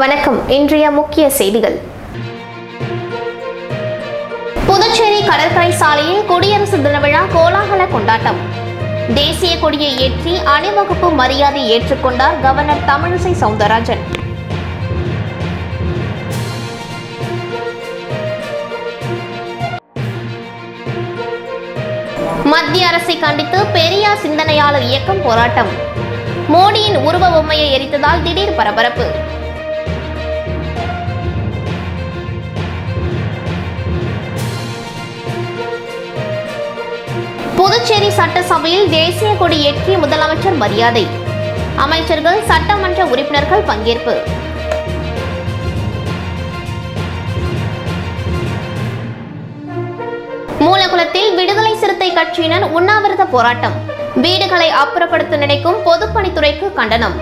வணக்கம். இன்றைய முக்கிய செய்திகள். புதுச்சேரி கடற்கரை சாலையில் குடியரசு தின விழா கோலாகல கொண்டாட்டம். தேசிய கொடியை ஏற்றி அணிவகுப்பு மரியாதை ஏற்றுக்கொண்டார் கவர்னர் தமிழிசை சவுந்தரராஜன். மத்திய அரசை கண்டித்து பெரியார் சிந்தனையாளர் இயக்கம் போராட்டம். மோடியின் உருவ பொம்மையை எரித்ததால் திடீர் பரபரப்பு. புதுச்சேரி சட்டசபையில் தேசிய கொடி ஏற்றி முதலமைச்சர் மரியாதை. அமைச்சர்கள் சட்டமன்ற உறுப்பினர்கள் பங்கேற்பு. மூலகுளத்தில் விடுதலை சிறுத்தை கட்சியினர் உண்ணாவிரத போராட்டம். வீடுகளை அப்புறப்படுத்த நினைக்கும் பொதுப்பணித்துறைக்கு கண்டனம்.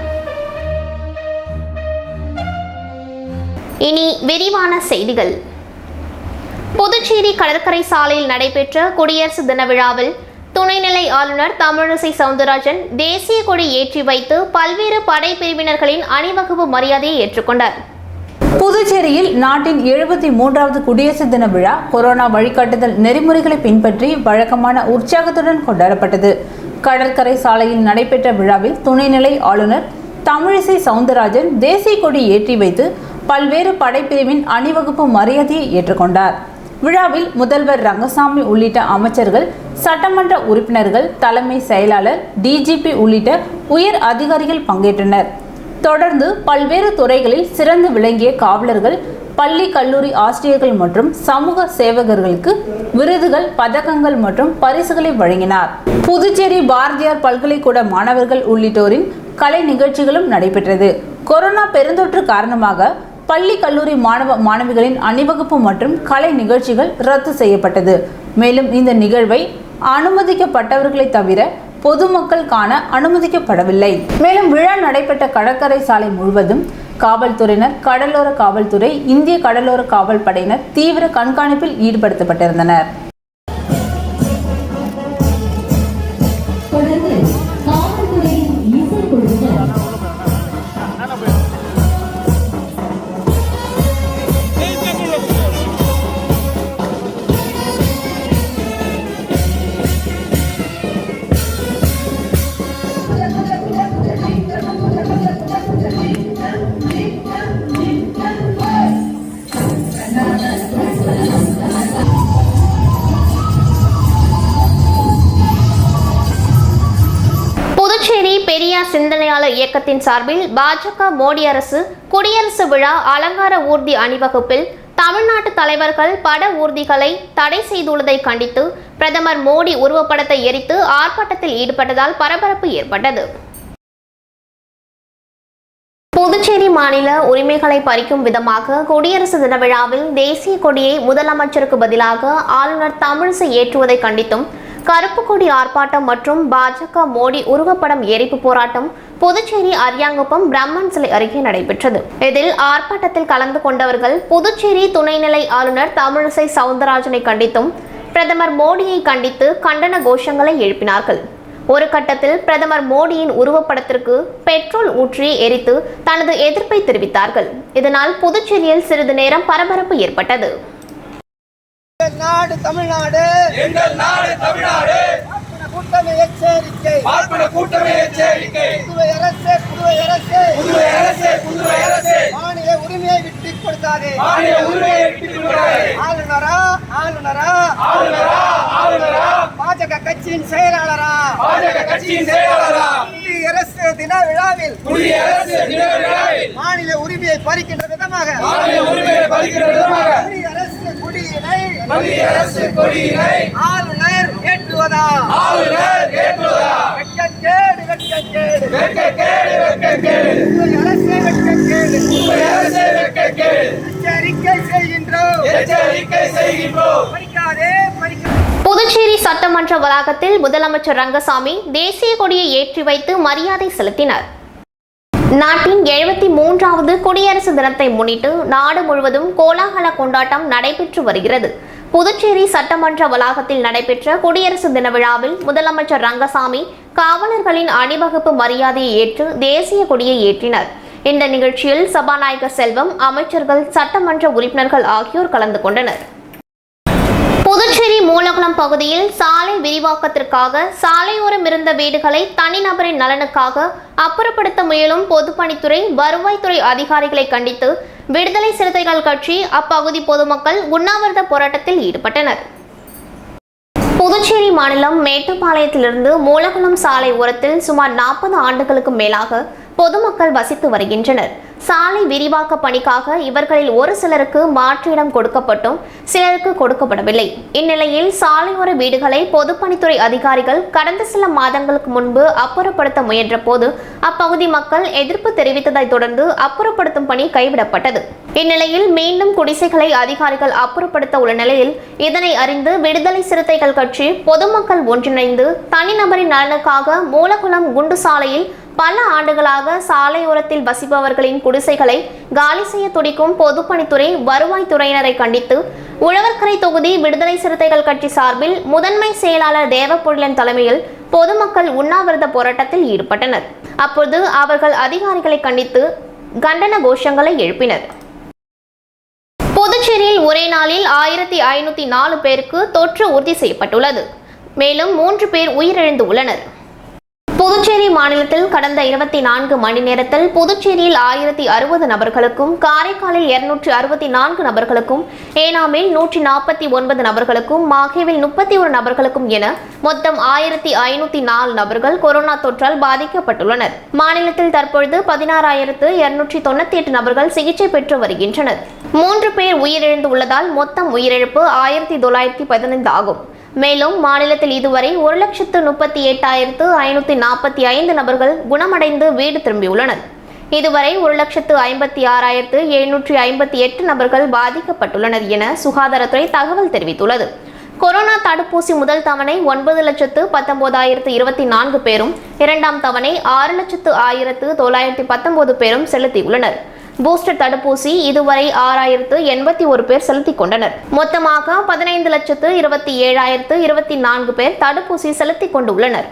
இனி விரிவான செய்திகள். புதுச்சேரி கடற்கரை சாலையில் நடைபெற்ற குடியரசு தின விழாவில் துணைநிலை ஆளுநர் தமிழிசை சவுந்தரராஜன் தேசிய கொடி ஏற்றி வைத்து பல்வேறு படைப்பிரிவினர்களின் அணிவகுப்பு மரியாதையை ஏற்றுக்கொண்டார். புதுச்சேரியில் நாட்டின் எழுபத்தி மூன்றாவது குடியரசு தின விழா கொரோனா வழிகாட்டுதல் நெறிமுறைகளை பின்பற்றி வழக்கமான உற்சாகத்துடன் கொண்டாடப்பட்டது. கடற்கரை சாலையில் நடைபெற்ற விழாவில் துணைநிலை ஆளுநர் தமிழிசை சவுந்தரராஜன் தேசிய கொடி ஏற்றி வைத்து பல்வேறு படைப்பிரிவின் அணிவகுப்பு மரியாதையை ஏற்றுக்கொண்டார். விழாவில் முதல்வர் ரங்கசாமி உள்ளிட்ட அமைச்சர்கள் சட்டமன்ற உறுப்பினர்கள் தலைமை செயலாளர் டிஜிபி உள்ளிட்ட உயர் அதிகாரிகள் பங்கேற்றனர். தொடர்ந்து பல்வேறு துறைகளில் சிறந்து விளங்கிய காவலர்கள் பள்ளி கல்லூரி ஆசிரியர்கள் மற்றும் சமூக சேவகர்களுக்கு விருதுகள் பதக்கங்கள் மற்றும் பரிசுகளை வழங்கினார். புதுச்சேரி பாரதியார் பல்கலைக்கூட மாணவர்கள் உள்ளிட்டோரின் கலை நிகழ்ச்சிகளும் நடைபெற்றது. கொரோனா பெருந்தொற்று காரணமாக பள்ளி கல்லூரி மாணவ மாணவிகளின் அணிவகுப்பு மற்றும் கலை நிகழ்ச்சிகள் ரத்து செய்யப்பட்டது. மேலும் இந்த நிகழ்வை அனுமதிக்கப்பட்டவர்களை தவிர பொதுமக்கள் காண அனுமதிக்கப்படவில்லை. மேலும் விழா நடைபெற்ற கடற்கரை சாலை முழுவதும் காவல்துறையினர் கடலோர காவல்துறை இந்திய கடலோர காவல் படையினர் தீவிர கண்காணிப்பில் ஈடுபடுத்தப்பட்டிருந்தனர். இந்தியா சிந்தனையாளர் இயக்கத்தின் சார்பில் பாஜக மோடி அரசு குடியரசு விழா அலங்கார ஊர்தி அணிவகுப்பில் தமிழ்நாட்டு தலைவர்கள் பட ஊர்திகளை தடை செய்துள்ளதை கண்டித்து பிரதமர் மோடி உருவப்படத்தை எரித்து ஆர்ப்பாட்டத்தில் ஈடுபட்டதால் பரபரப்பு ஏற்பட்டது. புதுச்சேரி மாநில உரிமைகளை பறிக்கும் விதமாக குடியரசு தின விழாவில் தேசிய கொடியை முதலமைச்சருக்கு பதிலாக ஆளுநர் தமிழிசை ஏற்றுவதை கண்டித்தும் கருப்பு கொடி ஆர்ப்பாட்டம் மற்றும் பாஜக மோடி உருவப்படம் எரிப்பு போராட்டம் புதுச்சேரி அரியாங்குப்பம் பிரம்மன் சிலை அருகே நடைபெற்றது. இதில் ஆர்ப்பாட்டத்தில் கலந்து கொண்டவர்கள் புதுச்சேரி துணைநிலை ஆளுநர் தமிழிசை சவுந்தரராஜனை கண்டித்தும் பிரதமர் மோடியை கண்டித்து கண்டன கோஷங்களை எழுப்பினார்கள். ஒரு கட்டத்தில் பிரதமர் மோடியின் உருவப்படத்திற்கு பெட்ரோல் ஊற்றி எரித்து தனது எதிர்ப்பை தெரிவித்தார்கள். இதனால் புதுச்சேரியில் சிறிது நேரம் பரபரப்பு ஏற்பட்டது. நாடு தமிழ்நாடு. எங்கள் நாடு தமிழ்நாடு. கூட்டணி எச்சரிக்கை. பார்ப்பன கூட்டமே எச்சரிக்கை. புதுவை அரசு புதுவை அரசு. புதுவை அரசே புதுவை அரசே. மாநில உரிமையை விட்டு கொடுத்தாதே மாநில உரிமையை ஆளுநரா ஆளுநரா. ஆளுநரா ஆளுநரா. பாஜக கட்சியின் செயலாளரா. பாஜக கட்சியின் செயலாளரா. குடியரசு தின விழாவில். குடியரசு தின விழாவில். மாநில உரிமையை பறிக்கின்ற விதமாக. மாநில உரிமையை பறிக்கிற விதமாக. குடியினை மத்திய அரசு கொடியினை ஆளுநர் ஏற்றுவதா? ஆளுநர் ஏற்றுவதா? வெட்கக்கேடு வெட்கக்கேடு வெட்கக்கேடு வெட்கக்கேடு புதுவை அரசே வெட்கக்கேடு புதுவை அரசே வெட்கக்கேடு எச்சரிக்கை செய்கின்றோம். எச்சரிக்கை செய்கின்றோம். பறிக்காதே பறிக்காதே புதுச்சேரி சட்டமன்ற வளாகத்தில் முதலமைச்சர் ரங்கசாமி தேசிய கொடியை ஏற்றி வைத்து மரியாதை செலுத்தினார். நாட்டின் எழுபத்தி மூன்றாவது குடியரசு தினத்தை முன்னிட்டு நாடு முழுவதும் கோலாகல கொண்டாட்டம் நடைபெற்று வருகிறது. புதுச்சேரி சட்டமன்ற வளாகத்தில் நடைபெற்ற குடியரசு தின விழாவில் முதலமைச்சர் ரங்கசாமி காவலர்களின் அணிவகுப்பு மரியாதையை ஏற்று தேசிய கொடியை ஏற்றினர். இந்த நிகழ்ச்சியில் சபாநாயகர் செல்வம் அமைச்சர்கள் சட்டமன்ற உறுப்பினர்கள் ஆகியோர் கலந்து கொண்டனர். மூலகுளம் பகுதியில் சாலை விரிவாக்கத்திற்காக சாலையோரம் இருந்த வீடுகளை தனிநபரின் நலனுக்காக அப்புறப்படுத்த முயலும் பொதுப்பணித்துறை வருவாய்த்துறை அதிகாரிகளை கண்டித்து விடுதலை சிறுத்தைகள் கட்சி அப்பகுதி பொதுமக்கள் உண்ணாவிரத போராட்டத்தில் ஈடுபட்டனர். புதுச்சேரி மாநிலம் மேட்டுப்பாளையத்திலிருந்து மூலகுளம் சாலை ஓரத்தில் சுமார் நாற்பது ஆண்டுகளுக்கு மேலாக பொதுமக்கள் வசித்து வருகின்றனர். சாலை விரிவாக்க பணிக்காக இவர்களில் ஒரு சிலருக்கு மாற்றிடம் கொடுக்கப்பட்டும் சிலருக்கு கொடுக்கப்படவில்லை. இந்நிலையில் சாலையோர வீடுகளை பொதுப்பணித்துறை அதிகாரிகள் கடந்த சில மாதங்களுக்கு முன்பு அப்புறப்படுத்த முயன்ற போது அப்பகுதி மக்கள் எதிர்ப்பு தெரிவித்ததைத் தொடர்ந்து அப்புறப்படுத்தும் பணி கைவிடப்பட்டது. இந்நிலையில் மீண்டும் குடிசைகளை அதிகாரிகள் அப்புறப்படுத்த உள்ள நிலையில் இதனை அறிந்து விடுதலை சிறுத்தைகள் கட்சி பொதுமக்கள் ஒன்றிணைந்து தனிநபரின் நலனுக்காக மூலகுளம் குண்டு சாலையில் பல ஆண்டுகளாக சாலையோரத்தில் வசிப்பவர்களின் குடிசைகளை காலி செய்ய துடிக்கும் பொதுப்பணித்துறை வருவாய்த்துறையினரை கண்டித்து உழவர்கரை தொகுதி விடுதலை சிறுத்தைகள் கட்சி சார்பில் முதன்மை செயலாளர் தேவப்பொழிலன் தலைமையில் பொதுமக்கள் உண்ணாவிரத போராட்டத்தில் ஈடுபட்டனர். அப்போது அவர்கள் அதிகாரிகளை கண்டித்து கண்டன கோஷங்களை எழுப்பினர். புதுச்சேரியில் ஒரே நாளில் ஆயிரத்தி ஐநூத்தி நாலு பேருக்கு தொற்று உறுதி செய்யப்பட்டுள்ளது. மேலும் மூன்று பேர் உயிரிழந்து உள்ளனர். புதுச்சேரி மாநிலத்தில் கடந்த இருபத்தி நான்கு மணி நேரத்தில் புதுச்சேரியில் ஆயிரத்தி அறுபது நபர்களுக்கும் காரைக்காலில் இருநூற்றி அறுபத்தி நான்கு நபர்களுக்கும் ஏனாமில் நூற்றி நாற்பத்தி ஒன்பது நபர்களுக்கும் மாகேவில் முப்பத்தி ஒரு நபர்களுக்கும் என மொத்தம் ஆயிரத்தி ஐநூத்தி நாலு நபர்கள் கொரோனா தொற்றால் பாதிக்கப்பட்டுள்ளனர். மாநிலத்தில் தற்பொழுது பதினாறாயிரத்து இருநூற்றி தொண்ணூத்தி எட்டு நபர்கள் சிகிச்சை பெற்று வருகின்றனர். மூன்று பேர் உயிரிழந்து உள்ளதால் மொத்தம் உயிரிழப்பு ஆயிரத்தி தொள்ளாயிரத்தி பதினைந்து ஆகும். மேலும் மாநிலத்தில் இதுவரை ஒரு லட்சத்து முப்பத்தி எட்டாயிரத்து ஐநூற்றி நாற்பத்தி ஐந்து நபர்கள் குணமடைந்து வீடு திரும்பியுள்ளனர். இதுவரை ஒரு லட்சத்து ஐம்பத்தி ஆறாயிரத்து எழுநூற்றி ஐம்பத்தி எட்டு நபர்கள் பாதிக்கப்பட்டுள்ளனர் என சுகாதாரத்துறை தகவல் தெரிவித்துள்ளது. கொரோனா தடுப்பூசி முதல் தவணை ஒன்பது லட்சத்து பத்தொன்பதாயிரத்து இருபத்தி நான்கு பேரும் இரண்டாம் தவணை ஆறு லட்சத்து ஆயிரத்து தொள்ளாயிரத்தி பத்தொன்பது பேரும் செலுத்தியுள்ளனர். பூஸ்டர் தடுப்பூசி இதுவரை ஆறாயிரத்து எண்பத்தி ஒரு பேர் செலுத்திக் கொண்டனர். மொத்தமாக பதினைந்து லட்சத்து இருபத்தி ஏழாயிரத்து இருபத்தி நான்கு பேர் தடுப்பூசி செலுத்திக் கொண்டுள்ளனர்.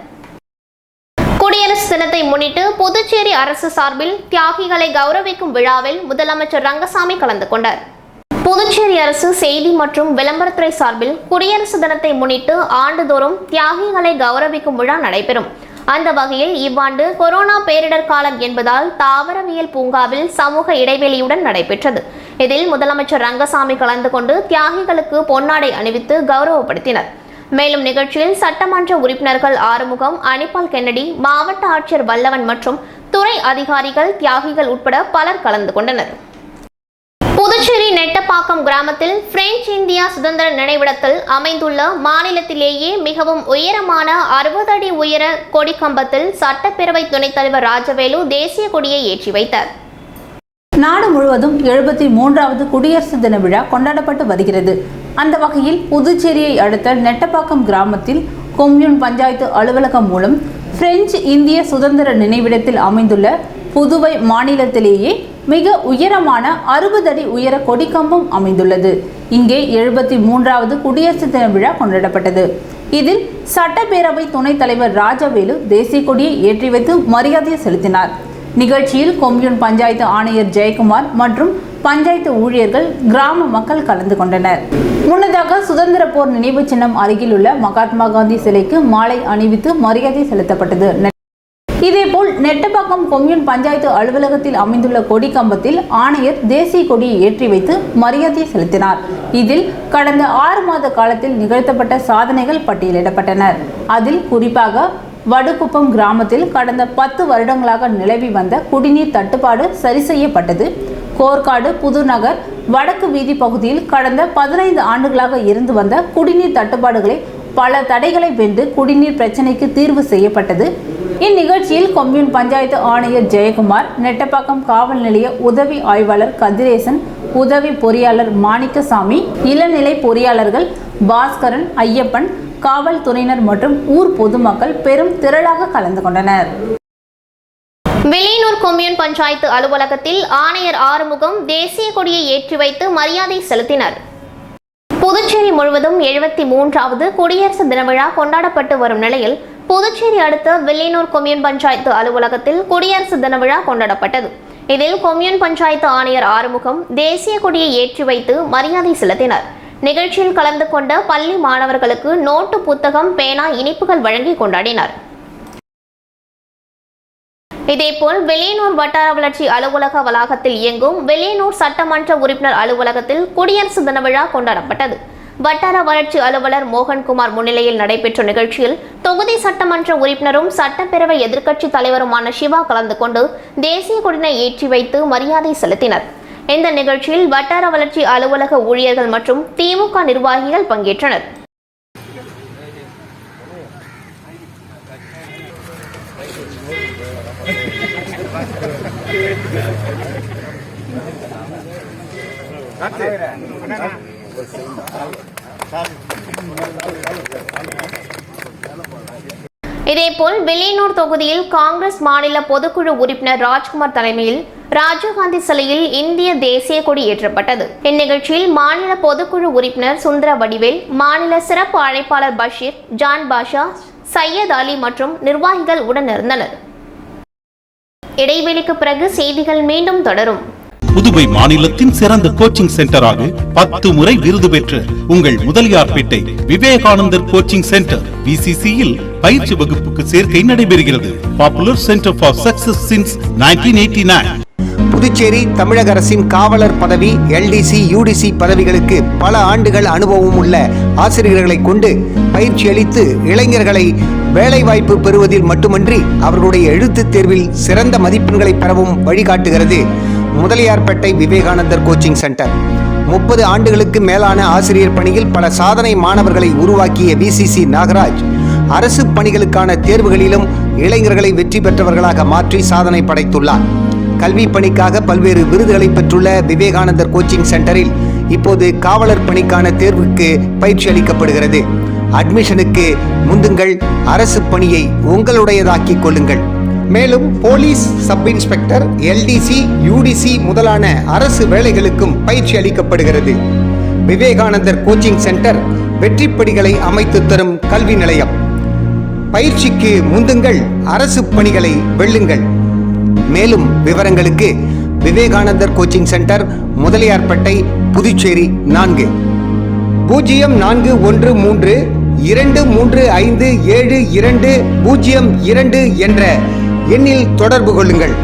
குடியரசு தினத்தை முன்னிட்டு புதுச்சேரி அரசு சார்பில் தியாகிகளை கௌரவிக்கும் விழாவில் முதலமைச்சர் ரங்கசாமி கலந்து கொண்டார். புதுச்சேரி அரசு செய்தி மற்றும் விளம்பரத்துறை சார்பில் குடியரசு தினத்தை முன்னிட்டு ஆண்டுதோறும் தியாகிகளை கௌரவிக்கும் விழா நடைபெறும். அந்த வகையில் இவ்வாண்டு கொரோனா பேரிடர் காலம் என்பதால் தாவரவியல் பூங்காவில் சமூக இடைவெளியுடன் நடைபெற்றது. இதில் முதலமைச்சர் ரங்கசாமி கலந்து கொண்டு தியாகிகளுக்கு பொன்னாடை அணிவித்து கௌரவப்படுத்தினர். மேலும் நிகழ்ச்சியில் சட்டமன்ற உறுப்பினர்கள் ஆறுமுகம் அனிபால் கென்னடி மாவட்ட ஆட்சியர் வல்லவன் மற்றும் துறை அதிகாரிகள் தியாகிகள் உட்பட பலர் கலந்து கொண்டனர். புதுச்சேரி நெட்டப்பாக்கம் கிராமத்தில் பிரெஞ்சு இந்தியா சுதந்திர நினைவிடத்தில் அமைந்துள்ள மாநிலத்திலேயே மிகவும் உயரமான அறுபது அடி உயர கொடி கம்பத்தில் சட்டப்பேரவை துணைத் தலைவர் ராஜவேலு தேசிய கொடியை ஏற்றி வைத்தார். நாடு முழுவதும் எழுபத்தி மூன்றாவது குடியரசு தின விழா கொண்டாடப்பட்டு வருகிறது. அந்த வகையில் புதுச்சேரியை அடுத்த நெட்டப்பாக்கம் கிராமத்தில் கொம்யூன் பஞ்சாயத்து அலுவலகம் மூலம் பிரெஞ்சு இந்திய சுதந்திர நினைவிடத்தில் அமைந்துள்ள புதுவை மாநிலத்திலேயே மிக உயரமான அறுபது அடி உயர கொடிக்கம்பம் அமைந்துள்ளது. இங்கே எழுபத்தி மூன்றாவது குடியரசு தின விழா கொண்டாடப்பட்டது. இதில் சட்டப்பேரவை துணைத் தலைவர் ராஜவேலு தேசிய கொடியை ஏற்றி வைத்து மரியாதை செலுத்தினார். நிகழ்ச்சியில் கொம்யூன் பஞ்சாயத்து ஆணையர் ஜெயக்குமார் மற்றும் பஞ்சாயத்து ஊழியர்கள் கிராம மக்கள் கலந்து கொண்டனர். முன்னதாக சுதந்திர போர் நினைவு சின்னம் அருகிலுள்ள மகாத்மா காந்தி சிலைக்கு மாலை அணிவித்து மரியாதை செலுத்தப்பட்டது. இதேபோல் நெட்டப்பாக்கம் கொம்யூன் பஞ்சாயத்து அலுவலகத்தில் அமைந்துள்ள கொடி கம்பத்தில் ஆணையர் தேசிய கொடியை ஏற்றி வைத்து மரியாதை செலுத்தினார். இதில் கடந்த ஆறு மாத காலத்தில் நிகழ்த்தப்பட்ட சாதனைகள் பட்டியலிடப்பட்டனர். அதில் குறிப்பாக வடுகுப்பம் கிராமத்தில் கடந்த பத்து வருடங்களாக நிலவி வந்த குடிநீர் தட்டுப்பாடு சரி செய்யப்பட்டது. கோர்க்காடு புதுநகர் வடக்கு வீதி பகுதியில் கடந்த பதினைந்து ஆண்டுகளாக இருந்து வந்த குடிநீர் தட்டுப்பாடுகளை பல தடைகளை வென்று குடிநீர் பிரச்சினைக்கு தீர்வு செய்யப்பட்டது. இந்நிகழ்ச்சியில் கொம்யூன் பஞ்சாயத்து ஆணையர் ஜெயக்குமார் நெட்டப்பாக்கம் காவல் நிலைய உதவி ஆய்வாளர் கதிரேசன் உதவி பொறியாளர் மாணிக்கசாமி இளநிலை பொறியாளர்கள் பாஸ்கரன் ஐயப்பன் காவல்துறையினர் மற்றும் ஊர் பொதுமக்கள் பெரும் திரளாக கலந்து கொண்டனர். வெளியூர் கொம்யூன் பஞ்சாயத்து அலுவலகத்தில் ஆணையர் ஆறுமுகம் தேசிய கொடியை ஏற்றி வைத்து மரியாதை செலுத்தினர். புதுச்சேரி முழுவதும் எழுபத்தி மூன்றாவது குடியரசு தின விழா கொண்டாடப்பட்டு வரும் நிலையில் புதுச்சேரி அடுத்த வில்லியனூர் கொம்யூன் பஞ்சாயத்து அலுவலகத்தில் குடியரசு தின விழா கொண்டாடப்பட்டது. இதில் கொம்யூன் பஞ்சாயத்து ஆணையர் ஆறுமுகம் தேசிய கொடியை ஏற்றி வைத்து மரியாதை செலுத்தினர். நிகழ்ச்சியில் கலந்து கொண்ட பள்ளி மாணவர்களுக்கு நோட்டு புத்தகம் பேனா இனிப்புகள் வழங்கி கொண்டாடினர். இதேபோல் வெளியனூர் வட்டார வளர்ச்சி அலுவலக வளாகத்தில் இயங்கும் வெளியனூர் சட்டமன்ற உறுப்பினர் அலுவலகத்தில் குடியரசு தின விழா கொண்டாடப்பட்டது. வட்டார வளர்ச்சி அலுவலர் மோகன்குமார் முன்னிலையில் நடைபெற்ற நிகழ்ச்சியில் தொகுதி சட்டமன்ற உறுப்பினரும் சட்டப்பேரவை எதிர்க்கட்சி தலைவருமான சிவா கலந்து கொண்டு தேசிய கொடியினை ஏற்றி வைத்து மரியாதை செலுத்தினர். இந்த நிகழ்ச்சியில் வட்டார வளர்ச்சி அலுவலக ஊழியர்கள் மற்றும் திமுக நிர்வாகிகள் பங்கேற்றனர். இதேபோல் வெளியனூர் தொகுதியில் காங்கிரஸ் மாநில பொதுக்குழு உறுப்பினர் ராஜ்குமார் தலைமையில் ராஜீவ்காந்தி சிலையில் இந்திய தேசிய கொடி ஏற்றப்பட்டது. இந்நிகழ்ச்சியில் மாநில பொதுக்குழு உறுப்பினர் சுந்தர வடிவேல் மாநில சிறப்பு அழைப்பாளர் பஷீர் ஜான் பாஷா சையத் அலி மற்றும் நிர்வாகிகள் உடனிருந்தனர் இடைவெளிக்கு பிறகு செய்திகள் மீண்டும் தொடரும். புதுவை மாநிலத்தின் சிறந்த கோச்சிங் சென்டராக பத்து முறை விருது பெற்ற உங்கள் முதலியார்பேட்டை விவேகானந்தர் கோச்சிங் சென்டர் விசிசியில் பயிற்சி வகுப்புக்கு சேர்க்கை நடைபெறுகிறது. Popular centre for success since nineteen eighty Puducherry தமிழக அரசின் காவலர் பதவி எல்டிசி யூடிசி பதவிகளுக்கு பல ஆண்டுகள் அனுபவம் உள்ள ஆசிரியர்களை கொண்டு பயிற்சி அளித்து இளைஞர்களை வேலைவாய்ப்பு பெறுவதில் மட்டுமன்றி அவர்களுடைய எழுத்துத் தேர்வில் சிறந்த மதிப்பெண்களை பெறவும் வழிகாட்டுகிறது. Mudaliarpet Vivekanandar coaching centre. முப்பது ஆண்டுகளுக்கு மேலான ஆசிரியர் பணியில் பல சாதனை மாணவர்களை உருவாக்கிய விசிசி நாகராஜ் அரசு பணிகளுக்கான தேர்வுகளிலும் இளைஞர்களை வெற்றி பெற்றவர்களாக மாற்றி சாதனை படைத்துள்ளார். கல்வி பணிக்காக பல்வேறு விருதுகளை பெற்றுள்ள விவேகானந்தர் கோச்சிங் சென்டரில் இப்போது காவலர் பணிக்கான தேர்வுக்கு பயிற்சி அளிக்கப்படுகிறது. அட்மிஷனுக்கு முந்துங்கள். அரசு பணியை உங்களுடையதாக்கிக் கொள்ளுங்கள். மேலும் police sub inspector LDC UDC முதலான அரசு வேலைகளுக்கும் பயிற்சி அளிக்கப்படுகிறது. விவேகானந்தர் கோச்சிங் சென்டர் வெற்றிப்படிகளை அமைத்து தரும் கல்வி நிலையம். பயிற்சிக்கு முந்துங்கள் அரசு பணிகளை வெல்லுங்கள். மேலும் விவரங்களுக்கு விவேகானந்தர் கோச்சிங் சென்டர் முதலியார்பேட்டை புதுச்சேரி நான்கு. பூஜ்ஜியம் நான்கு ஒன்று மூன்று இரண்டு மூன்று ஐந்து ஏழு இரண்டு பூஜ்ஜியம் இரண்டு என்ற எண்ணில் தொடர்பு கொள்ளுங்கள்.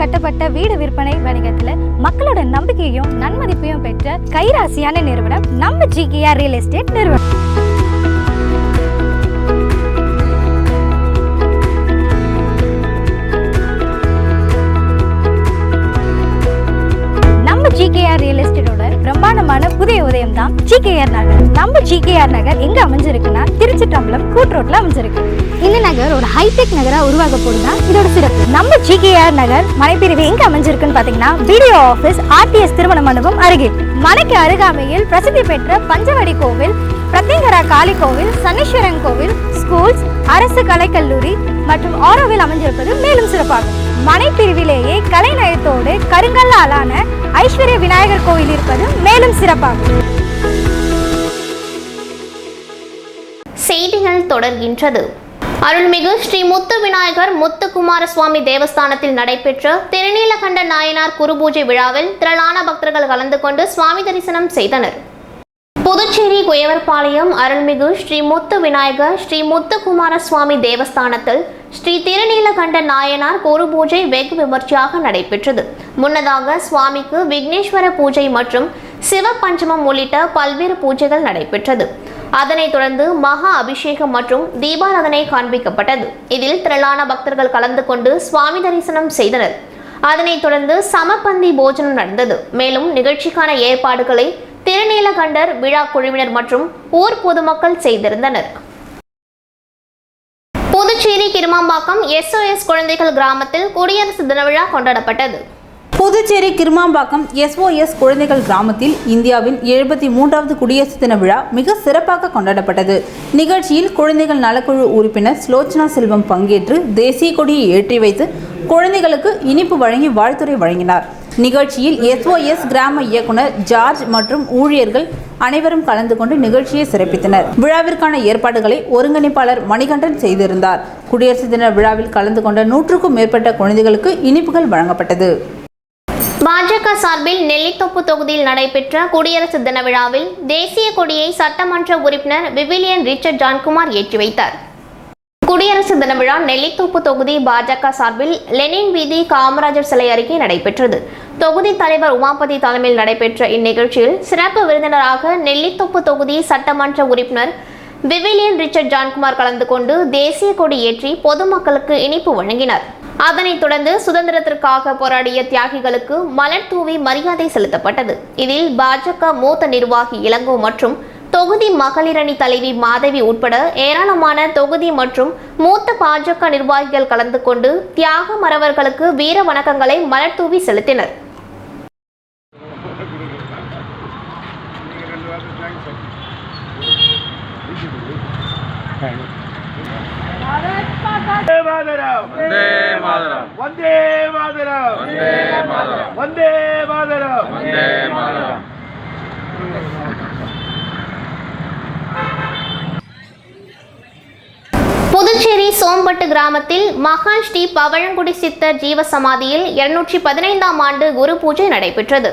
கட்டப்பட்ட வீடு விற்பனை வணிகத்தில் மக்களோட நம்பிக்கையும் நன்மதிப்பையும் பெற்ற கைராசியான நிறுவனம் நம்ம ஜிகேஆர் ரியல் எஸ்டேட் நிறுவனம். நம்ம ஜிகேஆர் ரியல் எஸ்டேட்டோட பிரம்மாண்டமான புதிய உதயம் தான் ஜிகேஆர் நகர். நம்ம ஜிகேஆர் நகர் எங்க அமைஞ்சிருக்குன்னா திருச்சிட்டம்பலம் கூட் ரோட்ல அமைஞ்சிருக்கு. இந்த நகர் ஒரு ஹைடெக் நகரா உருவாக போடுதான் இதோட சிறப்பு. நம்ம ஜிகேஆர் நகர் மலைப்பிரிவு எங்க அமைஞ்சிருக்குன்னு பாத்தீங்கன்னா பிடிஓ ஆபீஸ் ஆர்டிஎஸ் திருமண மண்டபம் அருகே. மலைக்கு அருகாமையில் பிரசித்தி பெற்ற பஞ்சவடி கோவில் பிரத்யங்கரா காளி கோவில் சனீஸ்வரன் கோவில் ஸ்கூல்ஸ் அரசு கலைக்கல்லூரி மற்றும் ஆரோவில் அமைஞ்சிருப்பது மேலும் சிறப்பாகும். மனைப்பிரிவிலேயே கலைநயத்தோடு கருங்கல்லாலான ஐஸ்வர்ய விநாயகர் கோயில் இருப்பது மேலும் சிறப்பாகும். செய்திகள் தொடர்கின்றது. அருள்மிகு ஸ்ரீ முத்து விநாயகர் முத்துக்குமார சுவாமி தேவஸ்தானத்தில் நடைபெற்ற திருநீலகண்ட நாயனார் குருபூஜை விழாவில் திரளான பக்தர்கள் கலந்து கொண்டு சுவாமி தரிசனம் செய்தனர். புதுச்சேரி குயவர்பாளையம் அருள்மிகு ஸ்ரீ முத்து விநாயகர் ஸ்ரீ முத்துக்குமார சுவாமி தேவஸ்தானத்தில் ஸ்ரீ திருநீலகண்ட நாயனார் குரு பூஜை வெகு விமர்சையாக நடைபெற்றது. முன்னதாக சுவாமிக்கு விக்னேஸ்வர பூஜை மற்றும் சிவ பஞ்சமம் உள்ளிட்ட பல்வேறு பூஜைகள் நடைபெற்றது. அதனைத் தொடர்ந்து மகா அபிஷேகம் மற்றும் தீபாராதனை காண்பிக்கப்பட்டது. இதில் திரளான பக்தர்கள் கலந்து கொண்டு சுவாமி தரிசனம் செய்தனர். அதனைத் தொடர்ந்து சமபந்தி போஜனம் நடந்தது. மேலும் நிகழ்ச்சிக்கான ஏற்பாடுகளை திருநீலகண்டர் விழா குழுவினர் மற்றும் ஊர் பொதுமக்கள் செய்திருந்தனர். புதுச்சேரி கிருமாம்பாக்கம் எஸ்ஓஎஸ் குழந்தைகள் கிராமத்தில் குடியரசு தின விழா கொண்டாடப்பட்டது. புதுச்சேரி கிருமாம்பாக்கம் எஸ்ஓஎஸ் குழந்தைகள் கிராமத்தில் இந்தியாவின் எழுபத்தி மூன்றாவது குடியரசு தின விழா மிக சிறப்பாக கொண்டாடப்பட்டது. நிகழ்ச்சியில் குழந்தைகள் நலக்குழு உறுப்பினர் ஸ்லோச்சனா செல்வம் பங்கேற்று தேசிய கொடியை ஏற்றி வைத்து குழந்தைகளுக்கு இனிப்பு வழங்கி வாழ்த்துரை வழங்கினார். நிகழ்ச்சியில் எஸ்ஓஎஸ் கிராம இயக்குனர் ஜார்ஜ் மற்றும் ஊழியர்கள் அனைவரும் கலந்து கொண்டு நிகழ்ச்சியை சிறப்பித்தனர். விழாவிற்கான ஏற்பாடுகளை ஒருங்கிணைப்பாளர் மணிகண்டன் செய்திருந்தார். குடியரசு தின விழாவில் கலந்து கொண்ட நூற்றுக்கும் மேற்பட்ட குழந்தைகளுக்கு இனிப்புகள் வழங்கப்பட்டது. பாஜக சார்பில் நெல்லித்தோப்பு தொகுதியில் நடைபெற்ற குடியரசு தின விழாவில் தேசிய கொடியை சட்டமன்ற உறுப்பினர் விவிலியன் ரிச்சர்ட் ஜான்குமார் ஏற்றி வைத்தார். குடியரசு தின விழா நெல்லித்தோப்பு தொகுதி பாஜக சார்பில் லெனின் வீதி காமராஜர் சிலை அருகே நடைபெற்றது. தொகுதி தலைவர் உமாபதி தலைமையில் நடைபெற்ற இந்நிகழ்ச்சியில் சிறப்பு விருந்தினராக நெல்லித்தோப்பு தொகுதி சட்டமன்ற உறுப்பினர் விவிலியன் ரிச்சர்ட் ஜான்குமார் கலந்து கொண்டு தேசிய கொடி ஏற்றி பொதுமக்களுக்கு இனிப்பு வழங்கினார். அதனைத் தொடர்ந்து சுதந்திரத்திற்காக போராடிய தியாகிகளுக்கு மலர் தூவி மரியாதை செலுத்தப்பட்டது இதில் பாஜக மூத்த நிர்வாகி இளங்கோ மற்றும் தொகுதி மகளிரணி தலைவி மாதவி உட்பட ஏராளமான தொகுதி மற்றும் மூத்த பாஜக நிர்வாகிகள் கலந்து கொண்டு தியாக மறவர்களுக்கு வீர வணக்கங்களை மலர் தூவி செலுத்தினர் you. மாதரம். வந்தே மாதரம். வந்தே மாதரம். வந்தே மாதரம். வந்தே மாதரம். வந்தே மாதரம். புதுச்சேரி சோம்பட்டு கிராமத்தில் மகான் ஸ்ரீ பவழங்குடி சித்தர் ஜீவ சமாதியில் இருநூற்றி பதினைந்தாம் ஆண்டு குரு பூஜை நடைபெற்றது.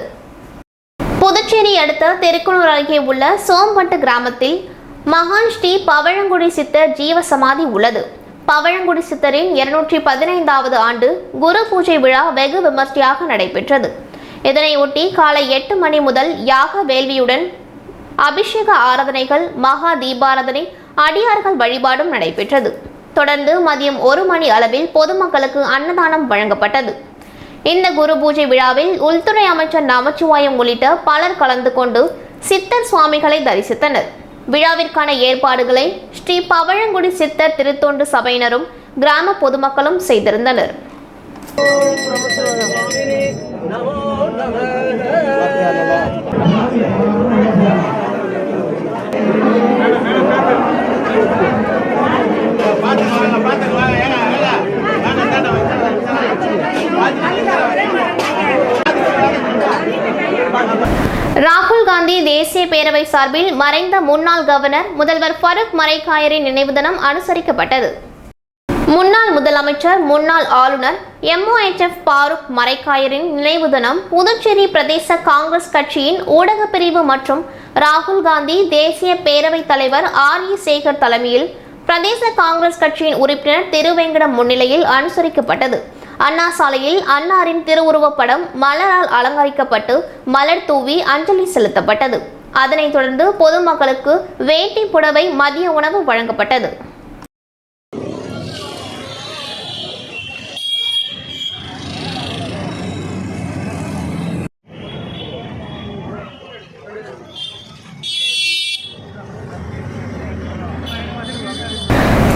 புதுச்சேரி அடுத்த திருக்குளூர் அருகே உள்ள சோம்பட்டு கிராமத்தில் மகான் ஸ்ரீ பவழங்குடி சித்தர் ஜீவ சமாதி உள்ளது. பவழங்குடி சித்தரின் இருநூற்றி பதினைந்தாவது ஆண்டு குரு பூஜை விழா வெகு விமர்சையாக நடைபெற்றது. இதனையொட்டி காலை எட்டு மணி முதல் யாக வேள்வியுடன் அபிஷேக ஆராதனைகள் மகா தீபாராதனை அடியார்கள் வழிபாடும் நடைபெற்றது. தொடர்ந்து மதியம் ஒரு மணி அளவில் பொதுமக்களுக்கு அன்னதானம் வழங்கப்பட்டது. இந்த குரு பூஜை விழாவில் உள்துறை அமைச்சர் நமச்சிவாயம் உள்ளிட்ட பலர் கலந்து கொண்டு சித்தர் சுவாமிகளை தரிசித்தனர். விழாவிற்கான ஏற்பாடுகளை ஸ்ரீ பவழங்குடி சித்தர் திருத்தொண்டு சபையினரும் கிராம பொதுமக்களும் செய்திருந்தனர். ராகுல் காந்தி தேசிய பேரவை சார்பில் மறைந்த முன்னாள் கவர்னர் முதல்வர் ஃபருக் மரைக்காயரின் நினைவு தினம் அனுசரிக்கப்பட்டது. முன்னாள் முதலமைச்சர் முன்னாள் ஆளுநர் எம்ஓஎச்எஃப் பாரூக் மரைக்காயரின் நினைவு தினம் புதுச்சேரி பிரதேச காங்கிரஸ் கட்சியின் ஊடகப் பிரிவு மற்றும் ராகுல் காந்தி தேசிய பேரவைத் தலைவர் ஆர் இ சேகர் தலைமையில் பிரதேச காங்கிரஸ் கட்சியின் உறுப்பினர் திருவேங்கடம் முன்னிலையில் அனுசரிக்கப்பட்டது. அண்ணா சாலையில் அன்னாரின் திருவுருவப் படம் மலரால் அலங்கரிக்கப்பட்டு மலர் தூவி அஞ்சலி செலுத்தப்பட்டது. அதனைத் தொடர்ந்து பொதுமக்களுக்கு வேட்டி புடவை மதிய உணவு வழங்கப்பட்டது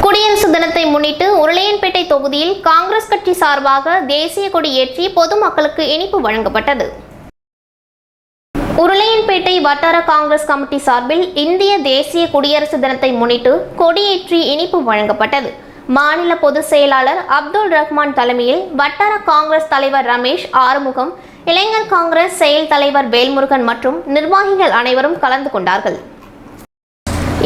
குடியரசு தினத்தை முன்னிட்டு உருளையன்பேட்டை தொகுதியில் காங்கிரஸ் கட்சி சார்பாக தேசிய கொடி ஏற்றி பொதுமக்களுக்கு இனிப்பு வழங்கப்பட்டது. உருளையன்பேட்டை வட்டார காங்கிரஸ் கமிட்டி சார்பில் இந்திய தேசிய குடியரசு தினத்தை முன்னிட்டு கொடியேற்றி இனிப்பு வழங்கப்பட்டது. மாநில பொதுச் செயலாளர் அப்துல் ரஹ்மான் தலைமையில் வட்டார காங்கிரஸ் தலைவர் ரமேஷ் ஆறுமுகம் இளைஞர் காங்கிரஸ் செயல் தலைவர் வேல்முருகன் மற்றும் நிர்வாகிகள் அனைவரும் கலந்து கொண்டார்கள்.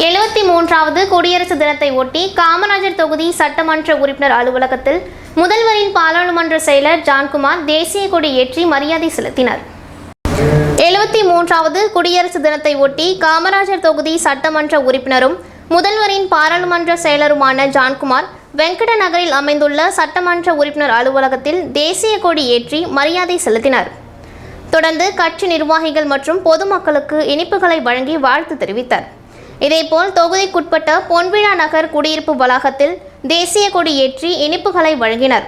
எழுபத்தி மூன்றாவது குடியரசு தினத்தை ஒட்டி காமராஜர் தொகுதி சட்டமன்ற உறுப்பினர் அலுவலகத்தில் முதல்வரின் பாராளுமன்ற செயலர் ஜான்குமார் தேசிய கொடி ஏற்றி மரியாதை செலுத்தினார். எழுபத்தி மூன்றாவது குடியரசு தினத்தை ஒட்டி காமராஜர் தொகுதி சட்டமன்ற உறுப்பினரும் முதல்வரின் பாராளுமன்ற செயலருமான ஜான்குமார் வெங்கட நகரில் அமைந்துள்ள சட்டமன்ற உறுப்பினர் அலுவலகத்தில் தேசிய கொடி ஏற்றி மரியாதை செலுத்தினார். தொடர்ந்து கட்சி நிர்வாகிகள் மற்றும் பொதுமக்களுக்கு இனிப்புகளை வழங்கி வாழ்த்து தெரிவித்தார். இதேபோல் தொகுதிக்குட்பட்ட பொன்விழா நகர் குடியிருப்பு வளாகத்தில் தேசிய கொடி ஏற்றி இனிப்புகளை வழங்கினர்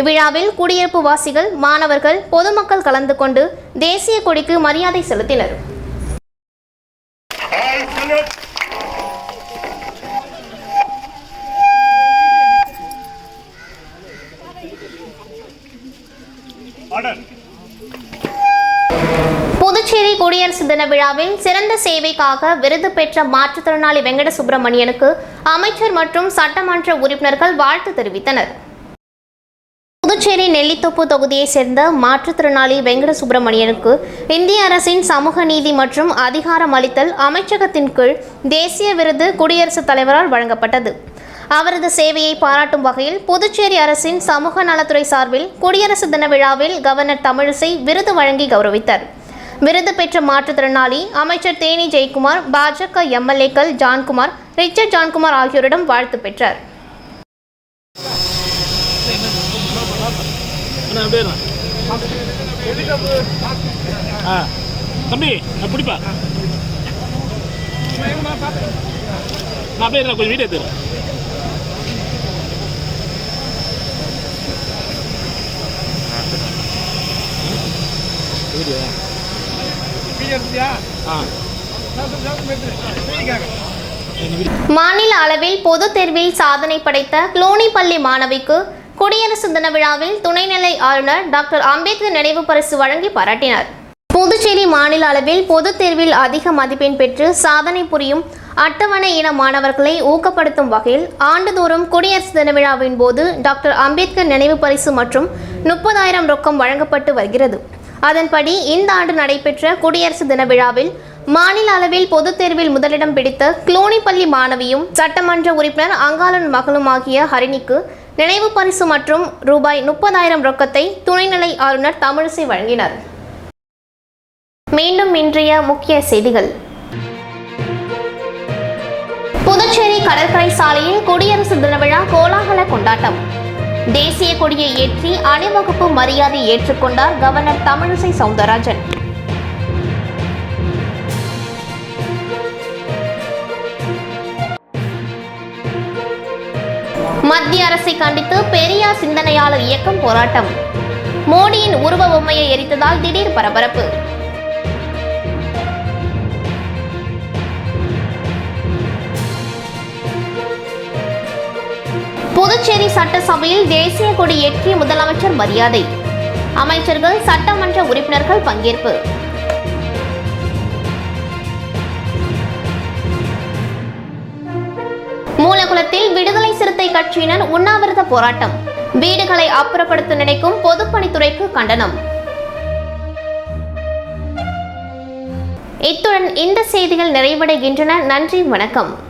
இவ்விழாவில் குடியிருப்பு வாசிகள் மாணவர்கள் பொதுமக்கள் கலந்து கொண்டு தேசிய கொடிக்கு மரியாதை செலுத்தினர் Order. புதுச்சேரி குடியரசு தின விழாவில் சிறந்த சேவைக்காக விருது பெற்ற மாற்றுத்திறனாளி வெங்கட சுப்பிரமணியனுக்கு அமைச்சர் மற்றும் சட்டமன்ற உறுப்பினர்கள் வாழ்த்து தெரிவித்தனர். புதுச்சேரி நெல்லித்தோப்பு தொகுதியைச் சேர்ந்த மாற்றுத்திறனாளி வெங்கட சுப்பிரமணியனுக்கு இந்திய அரசின் சமூக நீதி மற்றும் அதிகாரம் அளித்தல் அமைச்சகத்தின் கீழ் தேசிய விருது குடியரசுத் தலைவரால் வழங்கப்பட்டது. அவரது சேவையை பாராட்டும் வகையில் புதுச்சேரி அரசின் சமூக நலத்துறை சார்பில் குடியரசு தின விழாவில் கவர்னர் தமிழிசை விருது வழங்கி கௌரவித்தார். விருது பெற்ற மாற்றுத்திறனாளி அமைச்சர் தேனி ஜெயக்குமார் பாஜக எம்எல்ஏக்கள் ஜான்குமார் ரிச்சர்ட் ஜான்குமார் ஆகியோரிடம் வாழ்த்து பெற்றார். தம்பி நான் பிடிப்பா. நான் அப்படியே கொஞ்சம் வீடியோ எடுத்துறேன் வீடியோ. மாநில அளவில் பொதுத் தேர்வில் சாதனை படைத்த குளோனி பள்ளி மாணவிக்கு குடியரசு தின விழாவில் துணைநிலை ஆளுநர் டாக்டர் அம்பேத்கர் நினைவு பரிசு வழங்கி பாராட்டினார். புதுச்சேரி மாநில அளவில் பொதுத் தேர்வில் அதிக மதிப்பெண் பெற்று சாதனை புரியும் அட்டவணை இன மாணவர்களை ஊக்கப்படுத்தும் வகையில் ஆண்டுதோறும் குடியரசு தின விழாவின் போது டாக்டர் அம்பேத்கர் நினைவு பரிசு மற்றும் முப்பதாயிரம் ரொக்கம் வழங்கப்பட்டு வருகிறது. அதன்படி இந்த ஆண்டு நடைபெற்ற குடியரசு தின விழாவில் மாநில அளவில் பொதுத் தேர்வில் முதலிடம் பிடித்த குளோனிப்பள்ளி மாணவியும் சட்டமன்ற உறுப்பினர் அங்காளன் மகளுமாகிய ஹரிணிக்கு நினைவு பரிசு மற்றும் ரூபாய் முப்பதாயிரம் ரொக்கத்தை துணைநிலை ஆளுநர் தமிழிசை வழங்கினர். மீண்டும் இன்றைய முக்கிய செய்திகள். புதுச்சேரி கடற்கரை சாலையில் குடியரசு தின விழா கோலாகல கொண்டாட்டம். தேசிய கொடியை ஏற்றி அணிவகுப்பு மரியாதை ஏற்றுக்கொண்டார் கவர்னர் தமிழிசை சவுந்தரராஜன். மத்திய அரசை கண்டித்து பெரியார் சிந்தனையாளர் இயக்கம் போராட்டம். மோடியின் உருவ பொம்மையை எரித்ததால் திடீர் பரபரப்பு. புதுச்சேரி சட்டசபையில் தேசிய கொடி ஏற்றி முதலமைச்சர் மரியாதை. அமைச்சர்கள் சட்டமன்ற உறுப்பினர்கள் பங்கேற்பு. மூலகுளத்தில் விடுதலை சிறுத்தை கட்சியினர் உண்ணாவிரத போராட்டம். வீடுகளை அப்புறப்படுத்த நினைக்கும் பொதுப்பணித்துறைக்கு கண்டனம். இத்துடன் இந்த செய்திகள் நிறைவடைகின்றன. நன்றி வணக்கம்.